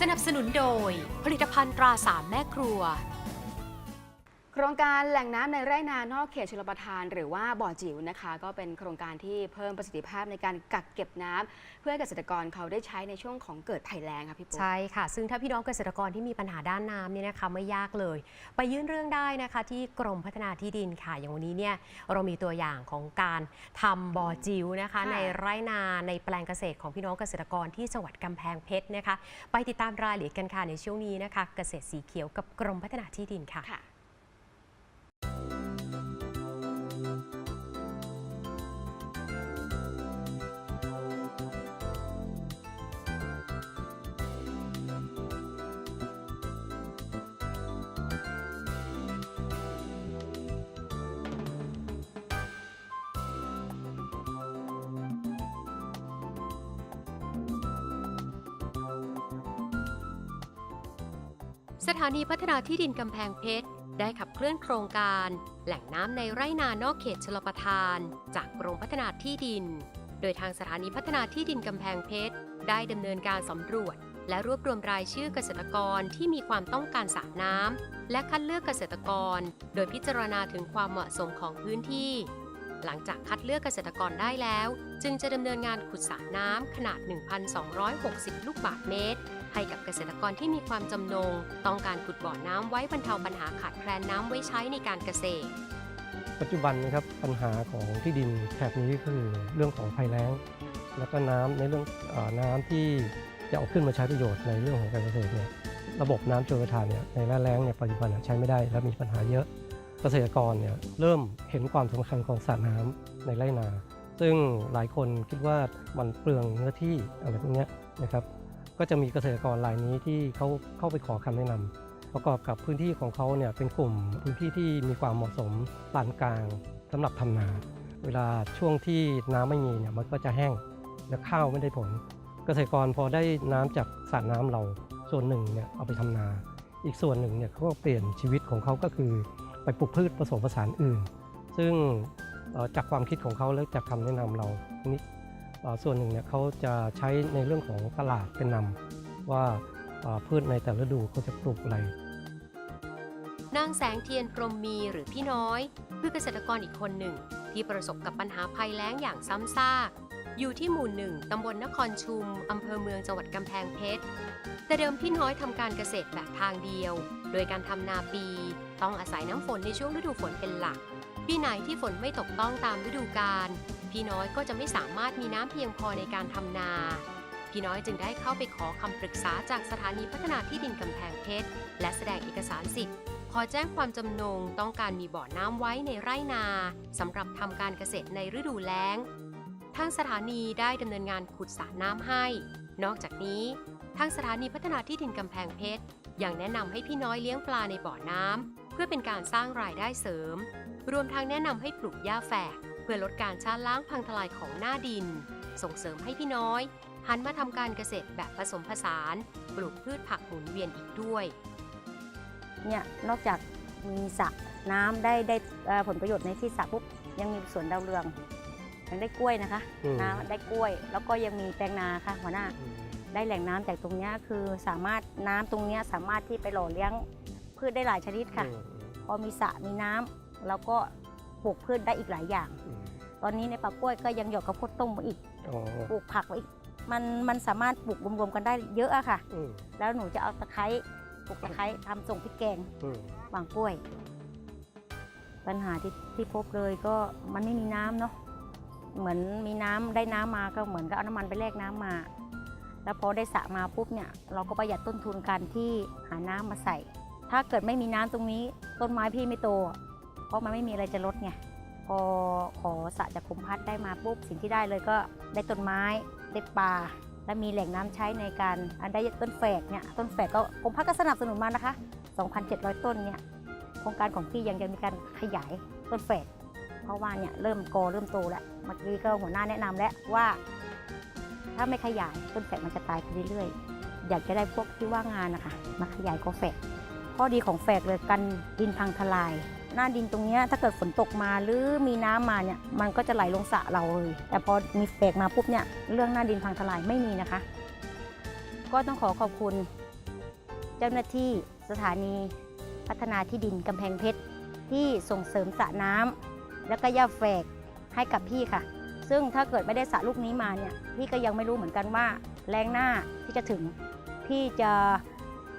สนับสนุนโดยผลิตภัณฑ์ตราสามแม่ครัว ครงการแหล่งน้ำในไร่นานอกเขตชลประทาน หรือว่าบ่อจิ๋วนะคะ ก็เป็นโครงการที่เพิ่มประสิทธิภาพในการกักเก็บน้ำเพื่อให้เกษตรกรเขาได้ใช้ในช่วงของเกิดภัยแล้งค่ะพี่ปุ๊กใช่ค่ะ ซึ่งถ้าพี่น้องเกษตรกรที่มีปัญหาด้านน้ำเนี่ยนะคะไม่ยากเลย ไปยื่นเรื่องได้นะคะ ที่กรมพัฒนาที่ดินค่ะ อย่างวันนี้เนี่ยเรามีตัวอย่างของการทำบ่อจิ๋วนะคะค่ะในไร่นาในแปลงเกษตรของพี่น้องเกษตรกรที่จังหวัดกำแพงเพชรนะคะ ไปติดตามรายละเอียดกันค่ะในช่วงนี้นะคะ เกษตรสีเขียวกับกรมพัฒนาที่ดินค่ะ สถานีพัฒนาที่ดินกำแพงเพชร ได้ขับเคลื่อนโครงการ แหล่งน้ำในไร่นานอกเขตชลประทาน จากกรมพัฒนาที่ดิน โดยทางสถานีพัฒนาที่ดินกำแพงเพชร ได้ดำเนินการสำรวจ และรวบรวมรายชื่อเกษตรกรที่มีความต้องการสระน้ำและคัดเลือกเกษตรกร โดยพิจารณาถึงความเหมาะสมของพื้นที่ หลังจากคัดเลือกเกษตรกรได้แล้ว จึงจะดำเนินงานขุดสระน้ำขนาด 1,260 ลูกบาศก์เมตร ให้กับเกษตรกรที่มีความจำนง ต้องการขุดบ่อน้ำไว้บรรเทาปัญหาขาดแคลนน้ำไว้ใช้ในการเกษตร ปัจจุบันนะครับปัญหาของที่ดินแถบนี้ก็คือเรื่องของภัยแล้ง แล้วก็น้ำในเรื่องเออน้ำที่จะเอาขึ้นมาใช้ประโยชน์ในเรื่องของการเกษตรเนี่ยระบบน้ำชลประทานเนี่ยในหน้าแล้งเนี่ยปัจจุบันเนี่ยใช้ไม่ได้และมีปัญหาเยอะเกษตรกรเนี่ยเริ่มเห็นความสำคัญของสระน้ำในไร่นา ซึ่งหลายคนคิดว่ามันเปลืองเนื้อที่อะไรพวกเนี้ยนะครับ ก็จะมีเกษตรกรรายนี้ที่เขาเข้าไปขอคำแนะนำประกอบกับพื้นที่ของเขาเนี่ยเป็นกลุ่มพื้นที่ที่มีความเหมาะสมปานกลางสำหรับทำนา เวลาช่วงที่น้ำไม่มีเนี่ยมันก็จะแห้งและข้าวไม่ได้ผล เกษตรกรพอได้น้ำจากสระน้ำเราส่วนหนึ่งเนี่ยเอาไปทำนา อีกส่วนหนึ่งเนี่ยเขาก็เปลี่ยนชีวิตของเขาก็คือ ไปปลูกพืชผสมผสานอื่น ซึ่งจากความคิดของเขาและจากคำแนะนำเรานี้ ส่วนหนึ่งเนี่ยเขาจะใช้ในเรื่องของตลาดเป็นนำว่าพืชในแต่ละฤดูเขาจะปลูกอะไรนางแสงเทียนพรมมีหรือพี่น้อยคือเกษตรกรอีกคนหนึ่ง ที่ประสบกับปัญหาภัยแล้งอย่างซ้ำซาก อยู่ที่หมู่หนึ่งตำบลนครชุม อำเภอเมืองจังหวัดกำแพงเพชร แต่เดิมพี่น้อยทำการเกษตรแบบทางเดียว โดยการทำนาปี ต้องอาศัยน้ำฝนในช่วงฤดูฝนเป็นหลัก ปีไหนที่ฝนไม่ตกต้องตามฤดูกาล พี่น้อยก็จะไม่สามารถมีน้ำเพียงพอในการทำนา พี่น้อยจึงได้เข้าไปขอคำปรึกษาจากสถานีพัฒนาที่ดินกำแพงเพชร และแสดงเอกสารสิทธิ์ขอแจ้งความจำนงต้องการมีบ่อน้ำไว้ในไร่นาสำหรับทำการเกษตรในฤดูแล้ง ทางสถานีได้ดำเนินงานขุดสระน้ำให้ นอกจากนี้ ทางสถานีพัฒนาที่ดินกำแพงเพชรยังแนะนำให้พี่น้อยเลี้ยงปลาในบ่อน้ำเพื่อเป็นการสร้างรายได้เสริม รวมทั้งแนะนำให้ปลูกหญ้าแฝก พื่อลดการชาล้างพังทลายของหน้าดิน ส่งเสริมให้พี่น้อยหันมาทำการเกษตรแบบผสมผสาน ปลูกพืชผักหมุนเวียนอีกด้วย เนี่ยนอกจากมีสระน้ำได้ได้เอ่อผลประโยชน์ในที่สระปุ๊บยังมีสวนดาวเรืองยังได้กล้วยนะคะอืมน้ำได้กล้วย แล้วก็ยังมีแปลงนาค่ะหัวหน้า ได้แหล่งน้ำจากตรงเนี้ยคือสามารถน้ำตรงเนี้ยสามารถที่ไปหล่อเลี้ยงพืชได้หลายชนิดค่ะอืมพอมีสระมีน้ำแล้วก็ปลูกพืชได้อีกหลายอย่างอืม ตอนนี้ในป่ากล้วยก็ยังหยอดข้าวโพดต้มมาอีกอ๋อปลูกผักไว้อีก มันมันสามารถปลูกรวมๆกันได้เยอะอะค่ะ อืมแล้วหนูจะเอาตะไคร้ปลูกตะไคร้ทำส่งพริกแกงอืมบางกล้วย ปัญหาที่ที่พบเลยก็มันไม่มีน้ำเนาะเหมือนมีน้ำได้น้ำมาก็เหมือนกับเอาน้ำมันไปแลกน้ำมา แล้วพอได้สระมาปุ๊บเนี่ยเราก็ประหยัดต้นทุนการที่หาน้ำมาใส่ ถ้าเกิดไม่มีน้ำตรงนี้ ต้นไม้พี่ไม่โตอะเพราะมันไม่มีอะไรจะลดไง พอขอสะจากคมพัดได้มาปุ๊บสิ่งที่ได้เลยก็ได้ต้นไม้ได้ปลาและมีแหล่งน้ำใช้ในการอันได้ต้นแฝกเนี่ยต้นแฝกก็คมพัดก็สนับสนุนมานะคะ 2,700 ต้นเนี่ยโครงการของพี่ยังจะมีการขยายต้นแฝดเพราะว่าเนี่ยเริ่มโกอเริ่มโตแล้วเมื่อกี้ก็หัวหน้าแนะนำแล้วว่า ถ้าไม่ขยายต้นแฝดมันจะตายไปเรื่อยๆอยากจะได้พวกที่ว่างงานนะคะมาขยายกอแฝดข้อดีของแฝดเลยกันดินพังทลาย หน้าดินตรงนี้ถ้าเกิดฝนตกมาหรือมีน้ำมาเนี่ยมันก็จะไหลลงสระเราเลย แต่พอมีแฝกมาปุ๊บเนี่ยเรื่องหน้าดินพังทลายไม่มีนะคะ ก็ต้องขอขอบคุณ เจ้าหน้าที่สถานีพัฒนาที่ดินกำแพงเพชรที่ส่งเสริมสระน้ำแล้วก็หญ้าแฝกให้กับพี่ค่ะ ซึ่งถ้าเกิดไม่ได้สระลูกนี้มาเนี่ยพี่ก็ยังไม่รู้เหมือนกันว่า แรงหน้าที่จะถึงพี่จะ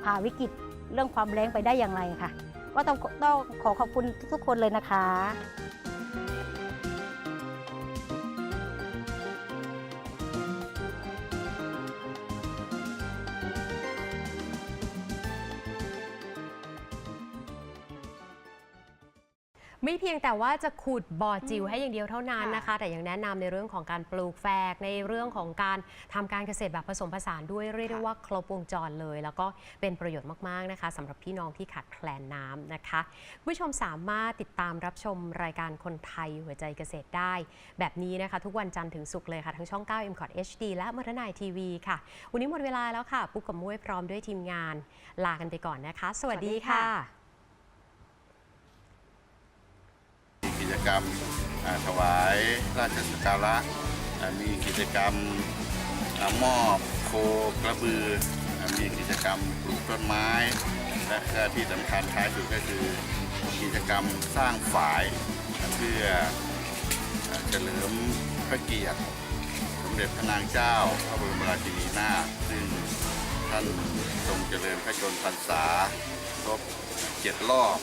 ผ่าวิกฤตเรื่องความแรงไปได้อย่างไรค่ะ ก็ต้องต้องขอขอบคุณทุกๆคนเลยนะคะ ไม่เพียงแต่ว่าจะขุดบ่อจิ๋วให้อย่างเดียวเท่านั้นนะคะ แต่ยังแนะนำในเรื่องของการปลูกแฝกในเรื่องของการทำการเกษตรแบบผสมผสานด้วยเรียกได้ว่าครบวงจรเลย แล้วก็เป็นประโยชน์มากๆนะคะสำหรับพี่น้องที่ขาดแคลนน้ำนะคะคุณผู้ชมสามารถติดตามรับชมรายการคนไทยหัวใจเกษตรได้ แบบนี้นะคะ ทุกวันจันทร์ถึงศุกร์เลยค่ะ ทั้งช่อง 9 m c o t HD และมรนายทีวีค่ะ วันนี้หมดเวลาแล้วค่ะปุ๊กกับมุ้ยพร้อมด้วยทีมงาน ลากันไปก่อนนะคะ สวัสดีสวัสดีค่ะ ค่ะ มี กรรมถวายราชสักการะมีกิจกรรมมอบโคกระบือ มีกิจกรรมปลูกต้นไม้ และที่สำคัญท้ายสุดก็คือกิจกรรมสร้างฝายเพื่อเฉลิมพระเกียรติสมเด็จพระนางเจ้า พระบรมราชินีนาถซึ่งท่านทรงเจริญพระชนมพรรษาครบเจ็ดรอบ